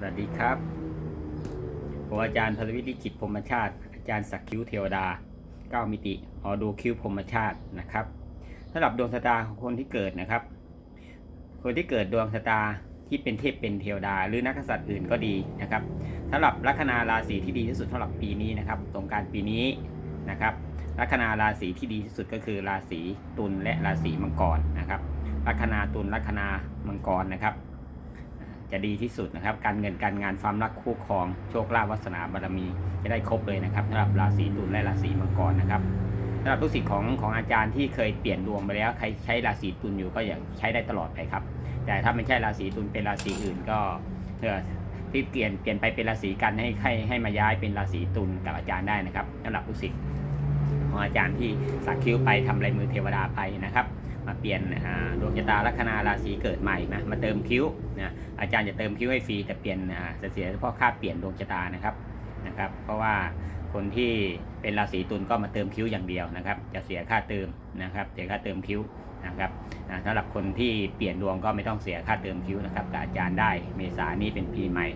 สวัสดีครับ ผมอาจารย์พลวิทย์ลิขิตพรมชาติ อาจารย์สักคิ้วเทวดา 9 มิติหอดูคิ้วพรมชาตินะครับสำหรับดวงชะตาของคนที่เกิดนะครับ คนที่เกิดดวงชะตาที่เป็นเทพเป็นเทวดา หรือนักษัตริย์อื่นก็ดีนะครับสำหรับลัคนาราศีที่ดีที่สุดสำหรับปีนี้นะครับสงการปีนี้นะครับลัคนาราศีที่ดีที่สุดก็คือราศีตุลและราศีมังกรนะครับลัคนาตุลลัคนามังกรนะครับ จะดีที่สุดนะครับ การเงินการงานความรักคู่ครองโชคลาภวาสนาบารมีจะได้ครบเลยนะครับสำหรับราศีตุลและราศีมังกรนะครับสำหรับลูกศิษย์ของของอาจารย์ที่เคยเปลี่ยนดวงไปแล้วใครใช้ราศีตุลอยู่ก็อย่าใช้ได้ตลอดไปครับ แต่ถ้าไม่ใช่ราศีตุลเป็นราศีอื่นก็เออที่เปลี่ยนเปลี่ยนไปเป็นราศีกันให้ให้ให้มาย้ายเป็นราศีตุลกับอาจารย์ได้นะครับสำหรับลูกศิษย์ของอาจารย์ที่สักคิ้วไปทำลายมือเทวดาไปนะครับ มาเปลี่ยนดวงชะตาลัคนาราศีเกิดใหม่นะมาเติมคิ้วนะอาจารย์จะเติมคิ้วให้ฟรีแต่เปลี่ยนจะเสียเฉพาะค่าเปลี่ยนดวงชะตานะครับนะครับ เพราะว่าคนที่เป็นราศีตุลก็มาเติมคิ้วอย่างเดียวนะครับ จะเสียค่าเติมนะครับ เสียค่าเติมคิ้วนะครับสำหรับคนที่เปลี่ยนดวงก็ไม่ต้องเสียค่าเติมคิ้วนะครับกับอาจารย์ได้เมษานี้เป็นปีใหม่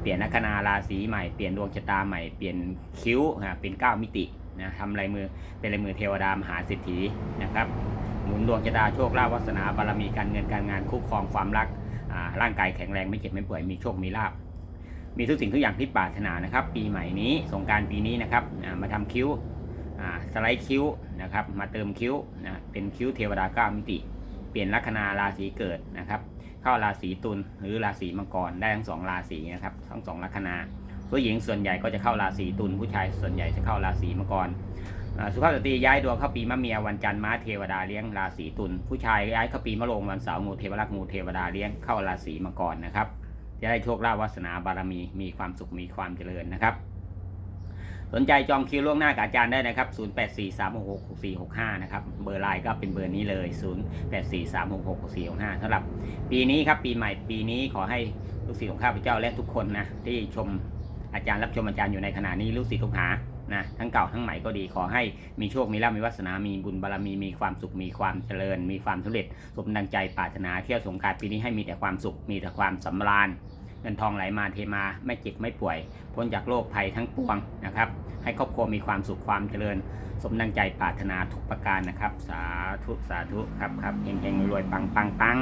เปลี่ยนลัคนาราศีใหม่เปลี่ยนดวงชะตาใหม่เปลี่ยนคิ้วเป็นเก้ามิตินะทำลายมือเป็นลายมือเทวดามหาเศรษฐีนะครับ หนุนดวงชะตาโชคลาภวาสนาบารมีการเงินการงานคู่ครองความรักร่างกายแข็งแรงไม่เจ็บไม่ป่วยมีโชคมีลาภมีทุกสิ่งทุกอย่างที่ปรารถนานะครับ ปีใหม่นี้สงการปีนี้นะครับมาทำคิ้วสไลด์คิ้วนะครับมาเติมคิ้วนะเป็นคิ้วเทวดาเก้ามิติ เปลี่ยนลัคนาราศีเกิดนะครับ เข้าราศีตุลหรือราศีมังกรได้ทั้งสองราศีนะครับทั้งสองลัคนาผู้หญิงส่วนใหญ่ก็จะเข้าราศีตุลผู้ชายส่วนใหญ่จะเข้าราศีมังกร สุภาพสตรีย้ายดวงเข้าปีมะเมียวันจันทร์ม้าเทวดาเลี้ยงราศีตุลผู้ชายย้ายเข้าปีมะโรงวันเสาร์งูเทวรักษ์งูเทวดาเลี้ยงเข้าราศีมังกรนะครับ จะได้โชคลาภวาสนาบารมีมีความสุขมีความเจริญนะครับ สนใจจองคิวล่วงหน้ากับอาจารย์ได้นะครับ 0843666465 นะครับ เบอร์ไลน์ก็เป็นเบอร์นี้เลย 0843666465สำหรับ ปีนี้ครับปีใหม่ปีนี้ขอให้ลูกศิษย์ของข้าพเจ้าและทุกคนนะที่ชม อาจารย์รับชมอาจารย์อยู่ในขณะนี้ลูกศิษย์ลูกหานะทั้งเก่าทั้งใหม่ก็ดีขอให้มีโชค มีลาภมีวาสนา มีบุญบารมี มีความสุข มีความเจริญ มีความสำเร็จ สมดังใจปรารถนาเที่ยวสงการปีนี้ให้มีแต่ความสุข มีแต่ความสำราญ เงินทองไหลมาเทมา ไม่เจ็บไม่ป่วย พ้นจากโรคภัยทั้งปวงนะครับ ให้ครอบครัวมีความสุข ความเจริญ สมดังใจปรารถนาทุกประการนะครับ สาธุ สาธุ ครับครับเฮงเฮงรวยปังปังปัง